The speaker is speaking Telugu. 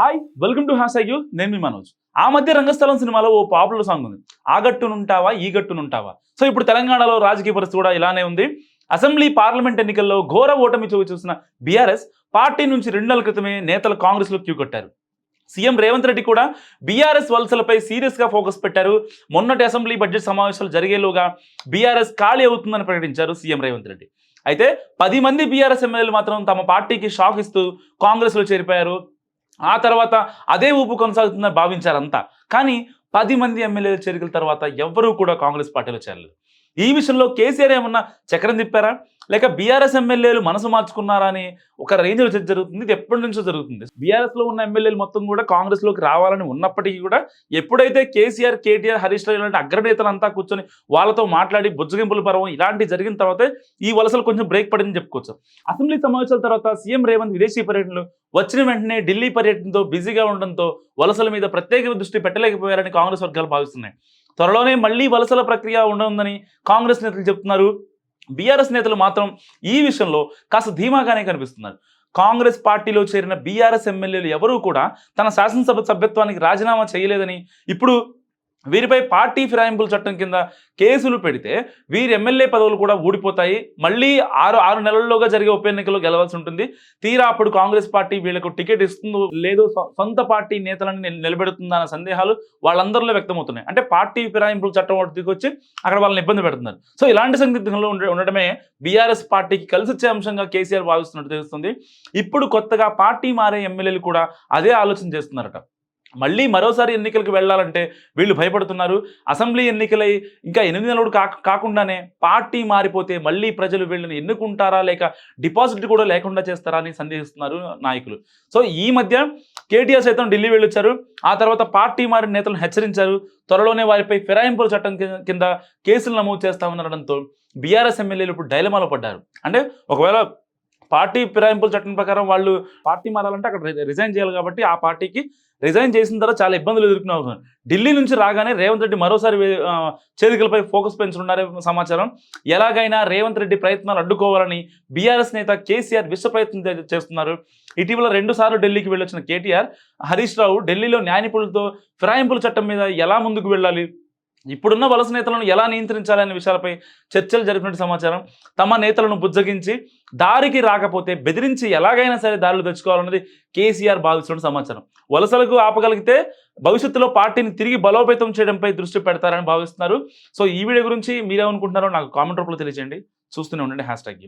Hi welcome to has you నేను మీ మనోజ్. ఆ మధ్య రంగస్థలం సినిమాలో ఓ పాపులర్ సాంగ్ ఉంది. ఆ గట్టునుంటావా ఈ గట్టునుంటావా సో ఇప్పుడు తెలంగాణలో రాజకీయ పరిస్థితి కూడా ఇలానే ఉంది. అసెంబ్లీ పార్లమెంట్ ఎన్నికల్లో ఘోర ఓటమి చూపు చూసిన బీఆర్ఎస్ పార్టీ నుంచి రెండు నెలల క్రితమే నేతలు కాంగ్రెస్లో క్యూ కట్టారు. సీఎం రేవంత్ రెడ్డి కూడా బీఆర్ఎస్ వలసలపై సీరియస్గా ఫోకస్ పెట్టారు. మొన్నటి అసెంబ్లీ బడ్జెట్ సమావేశాలు జరిగేలోగా బీఆర్ఎస్ ఖాళీ అవుతుందని ప్రకటించారు సీఎం రేవంత్ రెడ్డి. అయితే పది మంది బీఆర్ఎస్ ఎమ్మెల్యేలు మాత్రం తమ పార్టీకి షాక్ ఇస్తూ కాంగ్రెస్లో చేరిపోయారు. ఆ తర్వాత అదే ఊపు కొనసాగుతుందని భావించారంతా. కానీ పది మంది ఎమ్మెల్యేలు చేరికల తర్వాత ఎవ్వరూ కూడా కాంగ్రెస్ పార్టీలో చేరలేదు. ఈ విషయంలో కేసీఆర్ ఏమన్నా చక్రం తిప్పారా? లేక బీఆర్ఎస్ ఎమ్మెల్యేలు మనసు మార్చుకున్నారా అని ఒక రేంజ్లో చర్చ జరుగుతుంది. ఇది ఎప్పటి నుంచో జరుగుతుంది. బీఆర్ఎస్లో ఉన్న ఎమ్మెల్యేలు మొత్తం కూడా కాంగ్రెస్లోకి రావాలని ఉన్నప్పటికీ కూడా ఎప్పుడైతే కేసీఆర్ కేటీఆర్ హరీష్ రావు ఇలాంటి అగ్రనేతలంతా కూర్చొని వాళ్ళతో మాట్లాడి బుజ్జగింపుల పర్వం ఇలాంటి జరిగిన తర్వాత ఈ వలసలు కొంచెం బ్రేక్ పడిందని చెప్పుకోవచ్చు. అసెంబ్లీ సమావేశాల తర్వాత సీఎం రేవంత్ విదేశీ పర్యటనలు వచ్చిన వెంటనే ఢిల్లీ పర్యటనతో బిజీగా ఉండడంతో వలసల మీద ప్రత్యేక దృష్టి పెట్టలేకపోయారని కాంగ్రెస్ వర్గాలు భావిస్తున్నాయి. త్వరలోనే మళ్ళీ వలసల ప్రక్రియ ఉండనుందని కాంగ్రెస్ నేతలు చెప్తున్నారు. బీఆర్ఎస్ నేతలు మాత్రం ఈ విషయంలో కాస్త ధీమాగానే కనిపిస్తున్నారు. కాంగ్రెస్ పార్టీలో చేరిన బీఆర్ఎస్ ఎమ్మెల్యేలు ఎవరూ కూడా తన శాసనసభ సభ్యత్వానికి రాజీనామా చేయలేదని ఇప్పుడు వీరిపై పార్టీ ఫిరాయింపుల చట్టం కింద కేసులు పెడితే వీరి ఎమ్మెల్యే పదవులు కూడా ఊడిపోతాయి. మళ్ళీ ఆరు ఆరు నెలల్లోగా జరిగే ఉప ఎన్నికల్లో గెలవాల్సి ఉంటుంది. తీరా అప్పుడు కాంగ్రెస్ పార్టీ వీళ్ళకు టికెట్ ఇస్తుందో లేదో సొంత పార్టీ నేతలను నిలబెడుతుందన్న నిలబెడుతుందా అన్న సందేహాలు వాళ్ళందరిలో వ్యక్తమవుతున్నాయి. అంటే పార్టీ ఫిరాయింపుల చట్టం ఒకటి తీసుకొచ్చి అక్కడ వాళ్ళని ఇబ్బంది పెడుతున్నారు. సో ఇలాంటి సందిగ్ధంలో ఉండడమే బీఆర్ఎస్ పార్టీకి కలిసి వచ్చే అంశంగా కేసీఆర్ భావిస్తున్నట్టు తెలుస్తుంది. ఇప్పుడు కొత్తగా పార్టీ మారే ఎమ్మెల్యేలు కూడా అదే ఆలోచన చేస్తున్నారట. మళ్ళీ మరోసారి ఎన్నికలకు వెళ్ళాలంటే వీళ్ళు భయపడుతున్నారు. అసెంబ్లీ ఎన్నికలై ఇంకా ఎనిమిది నెలలు కా కాకుండానే పార్టీ మారిపోతే మళ్ళీ ప్రజలు వీళ్ళని ఎన్నుకుంటారా లేక డిపాజిట్ కూడా లేకుండా చేస్తారా అని సందేహిస్తున్నారు నాయకులు. సో ఈ మధ్య కేటీఆర్ సైతం ఢిల్లీ వెళ్ళొచ్చారు. ఆ తర్వాత పార్టీ మారిన నేతలను హెచ్చరించారు. త్వరలోనే వారిపై ఫిరాయింపుల చట్టం కింద- కింద కేసులు నమోదు చేస్తామనడంతో బీఆర్ఎస్ ఎమ్మెల్యేలు ఇప్పుడు డైలమాలో పడ్డారు. అంటే ఒకవేళ పార్టీ ఫిరాయింపుల చట్టం ప్రకారం వాళ్ళు పార్టీ మారాలంటే అక్కడ రిజైన్ చేయాలి కాబట్టి ఆ పార్టీకి రిజైన్ చేసిన తర్వాత చాలా ఇబ్బందులు ఎదుర్కొనే ఢిల్లీ నుంచి రాగానే రేవంత్ రెడ్డి మరోసారి చేరికలపై ఫోకస్ పెంచనున్నారే సమాచారం. ఎలాగైనా రేవంత్ రెడ్డి ప్రయత్నాలు అడ్డుకోవాలని బీఆర్ఎస్ నేత కేసీఆర్ విశ్వ ప్రయత్నం చేస్తున్నారు. ఇటీవల రెండు సార్లు ఢిల్లీకి వెళ్ళొచ్చిన కేటీఆర్ హరీష్ రావు ఢిల్లీలో న్యాయనిపుణులతో ఫిరాయింపుల చట్టం మీద ఎలా ముందుకు వెళ్ళాలి? ఇప్పుడున్న వలస నేతలను ఎలా నియంత్రించాలనే విషయాలపై చర్చలు జరిపినట్టు సమాచారం. తమ నేతలను బుజ్జగించి దారికి రాకపోతే బెదిరించి ఎలాగైనా సరే దారులు తెచ్చుకోవాలన్నది కేసీఆర్ భావిస్తున్న సమాచారం. వలసలకు ఆపగలిగితే భవిష్యత్తులో పార్టీని తిరిగి బలోపేతం చేయడంపై దృష్టి పెడతారని భావిస్తున్నారు. సో ఈ వీడియో గురించి మీరేమనుకుంటున్నారో నాకు కామెంట్ రూపంలో తెలియజేయండి చూస్తూనే ఉండండి హ్యాష్ ట్యాగ్